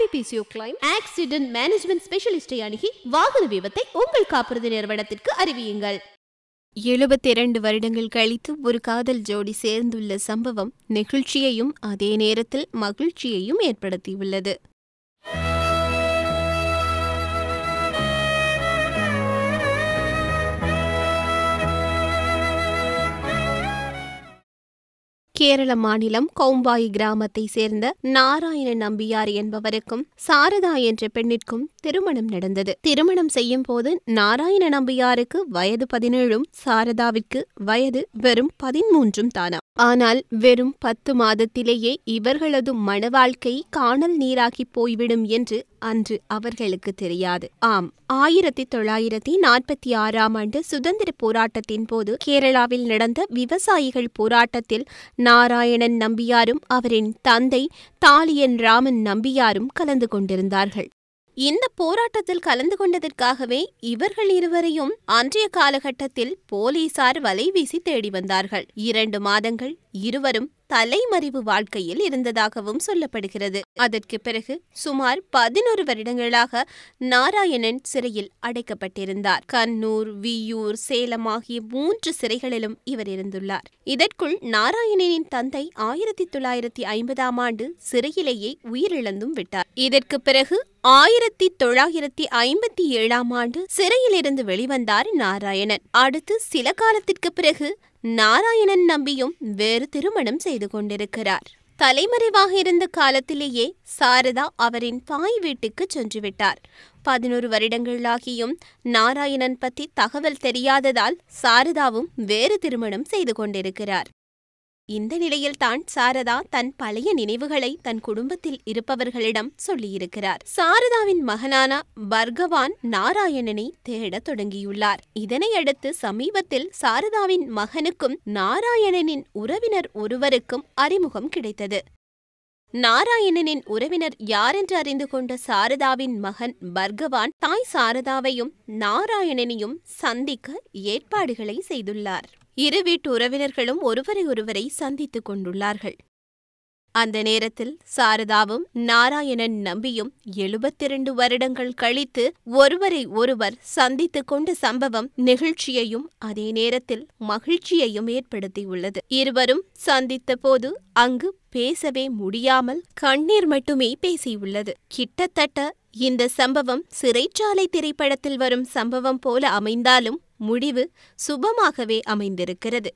Happy PCO claim accident management ஸ்பெஷலிஸ்டை அணுகி வாகன விபத்தை உங்கள் காப்புறுதி நிறுவனத்திற்கு அறிவியுங்கள். எழுபத்திரண்டு வருடங்கள் கழித்து ஒரு காதல் ஜோடி சேர்ந்துள்ள சம்பவம் நெகிழ்ச்சியையும் அதே நேரத்தில் மகிழ்ச்சியையும் ஏற்படுத்தியுள்ளது. கேரள மாநிலம் கௌம்பாய் கிராமத்தை சேர்ந்த நாராயண நம்பியார் என்பவருக்கும் சாரதா என்ற பெண்ணிற்கும் திருமணம் நடந்தது. திருமணம் செய்யும் போது நாராயண நம்பியாருக்கு வயது பதினேழும் சாரதாவிற்கு வயது வெறும் பதிமூன்றும் தானாம். ஆனால் வெறும் பத்து மாதத்திலேயே இவர்களது மன வாழ்க்கை காணல் நீராகி போய்விடும் என்று அன்று அவர்களுக்கு தெரியாது. ஆம் ஆயிரத்தி தொள்ளாயிரத்தி நாற்பத்தி ஆறாம் ஆண்டு சுதந்திர போராட்டத்தின் போது கேரளாவில் நடந்த விவசாயிகள் போராட்டத்தில் நாராயணன் நம்பியாரும் அவரின் தந்தை தாலியன் ராமன் நம்பியாரும் கலந்து கொண்டிருந்தார்கள். இந்த போராட்டத்தில் கலந்து கொண்டதற்காகவே இவர்கள் இருவரையும் அன்றைய காலகட்டத்தில் போலீசார் வலைவீசி தேடி வந்தார்கள். இரண்டு மாதங்கள் இருவரும் தலைமறைவு வாழ்க்கையில் இருந்ததாகவும் சொல்லப்படுகிறது. அதற்கு பிறகு சுமார் பதினோரு வருடங்களாக நாராயணன் சிறையில் அடைக்கப்பட்டிருந்தார். கண்ணூர் வியூர் சேலம் ஆகிய மூன்று சிறைகளிலும் இவர் இருந்துள்ளார். இதற்குள் நாராயணனின் தந்தை ஆயிரத்தி தொள்ளாயிரத்தி ஐம்பதாம் ஆண்டு சிறையிலேயே உயிரிழந்தும் விட்டார். இதற்கு பிறகு ஆயிரத்தி தொள்ளாயிரத்தி ஐம்பத்தி ஏழாம் ஆண்டு சிறையிலிருந்து வெளிவந்தார் நாராயணன். அடுத்து சில காலத்திற்கு பிறகு நாராயணன் நம்பியும் வேறு திருமணம் செய்து கொண்டிருக்கிறார். தலைமறைவாக இருந்த காலத்திலேயே சாரதா அவரின் தாய் வீட்டுக்கு சென்றுவிட்டார். பதினோரு வருடங்களாகியும் நாராயணன் பற்றி தகவல் தெரியாததால் சாரதாவும் வேறு திருமணம் செய்து கொண்டிருக்கிறார். இந்த நிலையில்தான் சாரதா தன் பழைய நினைவுகளை தன் குடும்பத்தில் இருப்பவர்களிடம் சொல்லியிருக்கிறார். சாரதாவின் மகனான பர்கவான் நாராயணனை தேடத் தொடங்கியுள்ளார். இதனையடுத்து சமீபத்தில் சாரதாவின் மகனுக்கும் நாராயணனின் உறவினர் ஒருவருக்கும் அறிமுகம் கிடைத்தது. நாராயணனின் உறவினர் யாரென்று அறிந்து கொண்ட சாரதாவின் மகன் பர்கவான் தாய் சாரதாவையும் நாராயணனையும் சந்திக்க ஏற்பாடுகளை செய்துள்ளார். இரு வீட்டு உறவினர்களும் ஒருவரை ஒருவரை சந்தித்துக் கொண்டுள்ளார்கள். அந்த நேரத்தில் சாரதாவும் நாராயணன் நம்பியும் எழுபத்திரண்டு வருடங்கள் கழித்து ஒருவரை ஒருவர் சந்தித்துக் கொண்ட சம்பவம் நெகிழ்ச்சியையும் அதே நேரத்தில் மகிழ்ச்சியையும் ஏற்படுத்தியுள்ளது. இருவரும் சந்தித்த போது அங்கு பேசவே முடியாமல் கண்ணீர் மட்டுமே பேசியுள்ளது. கிட்டத்தட்ட இந்த சம்பவம் சிறைச்சாலை திரைப்படத்தில் வரும் சம்பவம் போல அமைந்தாலும் முடிவு சுபமாகவே அமைந்திருக்கிறது.